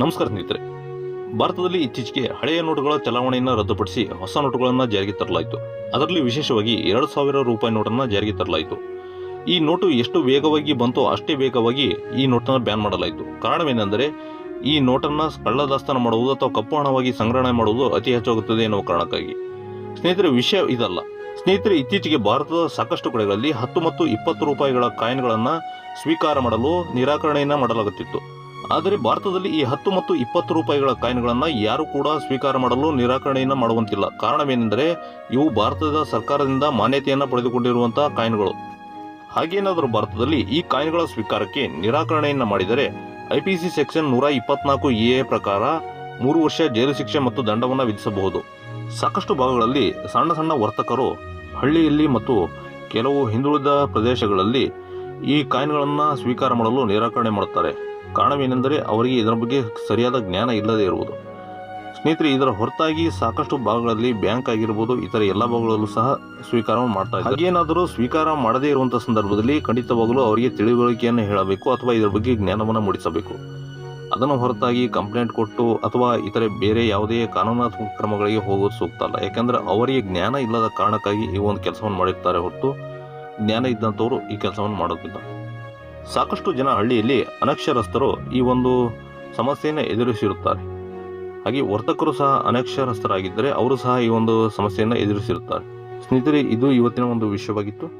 ನಮಸ್ಕಾರ ಸ್ನೇಹಿತರೆ. ಭಾರತದಲ್ಲಿ ಇತ್ತೀಚೆಗೆ ಹಳೆಯ ನೋಟುಗಳ ಚಲಾವಣೆಯನ್ನು ರದ್ದುಪಡಿಸಿ ಹೊಸ ನೋಟುಗಳನ್ನು ಜಾರಿಗೆ ತರಲಾಯಿತು. ಅದರಲ್ಲಿ ವಿಶೇಷವಾಗಿ ಎರಡು ಸಾವಿರ ರೂಪಾಯಿ ನೋಟನ್ನು ಜಾರಿಗೆ ತರಲಾಯಿತು. ಈ ನೋಟು ಎಷ್ಟು ವೇಗವಾಗಿ ಬಂತೋ ಅಷ್ಟೇ ವೇಗವಾಗಿ ಈ ನೋಟನ್ನು ಬ್ಯಾನ್ ಮಾಡಲಾಯಿತು. ಕಾರಣವೇನೆಂದರೆ, ಈ ನೋಟನ್ನು ಕಳ್ಳದಾಸ್ತಾನ ಮಾಡುವುದು ಅಥವಾ ಕಪ್ಪು ಹಣವಾಗಿ ಸಂಗ್ರಹಣೆ ಮಾಡುವುದು ಅತಿ ಹೆಚ್ಚಾಗುತ್ತದೆ ಎನ್ನುವ ಕಾರಣಕ್ಕಾಗಿ. ಸ್ನೇಹಿತರೆ, ವಿಷಯ ಇದಲ್ಲ. ಸ್ನೇಹಿತರೆ, ಇತ್ತೀಚೆಗೆ ಭಾರತದ ಸಾಕಷ್ಟು ಕಡೆಗಳಲ್ಲಿ ಹತ್ತು ಮತ್ತು ಇಪ್ಪತ್ತು ರೂಪಾಯಿಗಳ ಕಾಯಿನ್ಗಳನ್ನು ಸ್ವೀಕಾರ ಮಾಡಲು ನಿರಾಕರಣೆಯನ್ನು ಮಾಡಲಾಗುತ್ತಿತ್ತು. ಆದರೆ ಭಾರತದಲ್ಲಿ ಈ ಹತ್ತು ಮತ್ತು ಇಪ್ಪತ್ತು ರೂಪಾಯಿಗಳ ಕಾಯಿನ್ಗಳನ್ನು ಯಾರು ಕೂಡ ಸ್ವೀಕಾರ ಮಾಡಲು ನಿರಾಕರಣೆಯನ್ನು ಮಾಡುವಂತಿಲ್ಲ. ಕಾರಣವೇನೆಂದರೆ ಇವು ಭಾರತದ ಸರ್ಕಾರದಿಂದ ಮಾನ್ಯತೆಯನ್ನು ಪಡೆದುಕೊಂಡಿರುವಂತಹ ಕಾಯಿನ್ಗಳು. ಹಾಗೇನಾದರೂ ಭಾರತದಲ್ಲಿ ಈ ಕಾಯಿನ್ಗಳ ಸ್ವೀಕಾರಕ್ಕೆ ನಿರಾಕರಣೆಯನ್ನು ಮಾಡಿದರೆ ಐಪಿಸಿ ಸೆಕ್ಷನ್ ನೂರ ಇಪ್ಪತ್ನಾಲ್ಕು ಎ ಪ್ರಕಾರ ಮೂರು ವರ್ಷ ಜೈಲು ಶಿಕ್ಷೆ ಮತ್ತು ದಂಡವನ್ನು ವಿಧಿಸಬಹುದು. ಸಾಕಷ್ಟು ಭಾಗಗಳಲ್ಲಿ ಸಣ್ಣ ಸಣ್ಣ ವರ್ತಕರು ಹಳ್ಳಿಯಲ್ಲಿ ಮತ್ತು ಕೆಲವು ಹಿಂದುಳಿದ ಪ್ರದೇಶಗಳಲ್ಲಿ ಈ ಕಾಯಿನ್ಗಳನ್ನು ಸ್ವೀಕಾರ ಮಾಡಲು ನಿರಾಕರಣೆ ಮಾಡುತ್ತಾರೆ. ಕಾರಣವೇನೆಂದರೆ ಅವರಿಗೆ ಇದರ ಬಗ್ಗೆ ಸರಿಯಾದ ಜ್ಞಾನ ಇಲ್ಲದೇ ಇರುವುದು. ಸ್ನೇಹಿತರೆ, ಇದರ ಹೊರತಾಗಿ ಸಾಕಷ್ಟು ಭಾಗಗಳಲ್ಲಿ ಬ್ಯಾಂಕ್ ಆಗಿರ್ಬೋದು, ಇತರ ಎಲ್ಲ ಭಾಗಗಳಲ್ಲೂ ಸಹ ಸ್ವೀಕಾರ ಮಾಡ್ತಾ ಇದ್ದಾರೆ. ಹಾಗೇನಾದರೂ ಸ್ವೀಕಾರ ಮಾಡದೇ ಇರುವಂತಹ ಸಂದರ್ಭದಲ್ಲಿ ಖಂಡಿತವಾಗಲೂ ಅವರಿಗೆ ತಿಳುವಳಿಕೆಯನ್ನು ಹೇಳಬೇಕು ಅಥವಾ ಇದರ ಬಗ್ಗೆ ಜ್ಞಾನವನ್ನು ಮೂಡಿಸಬೇಕು. ಅದನ್ನು ಹೊರತಾಗಿ ಕಂಪ್ಲೇಂಟ್ ಕೊಟ್ಟು ಅಥವಾ ಇತರೆ ಬೇರೆ ಯಾವುದೇ ಕಾನೂನಾತ್ಮಕ ಕ್ರಮಗಳಿಗೆ ಹೋಗೋದು ಸೂಕ್ತ ಅಲ್ಲ. ಯಾಕೆಂದರೆ ಅವರಿಗೆ ಜ್ಞಾನ ಇಲ್ಲದ ಕಾರಣಕ್ಕಾಗಿ ಈ ಒಂದು ಕೆಲಸವನ್ನು ಮಾಡಿರ್ತಾರೆ ಹೊರತು ಜ್ಞಾನ ಇದ್ದಂಥವರು ಈ ಕೆಲಸವನ್ನು ಮಾಡೋದಿಲ್ಲ ಸಾಕಷ್ಟು ಜನ ಹಳ್ಳಿಯಲ್ಲಿ ಅನಕ್ಷರಸ್ಥರು ಈ ಒಂದು ಸಮಸ್ಯೆಯನ್ನು ಎದುರಿಸಿರುತ್ತಾರೆ. ಹಾಗೆ ವರ್ತಕರು ಸಹ ಅನಕ್ಷರಸ್ಥರಾಗಿದ್ದರೆ ಅವರು ಸಹ ಈ ಒಂದು ಸಮಸ್ಯೆಯನ್ನು ಎದುರಿಸಿರುತ್ತಾರೆ. ಸ್ನೇಹಿತರೆ, ಇದು ಇವತ್ತಿನ ಒಂದು ವಿಷಯವಾಗಿತ್ತು.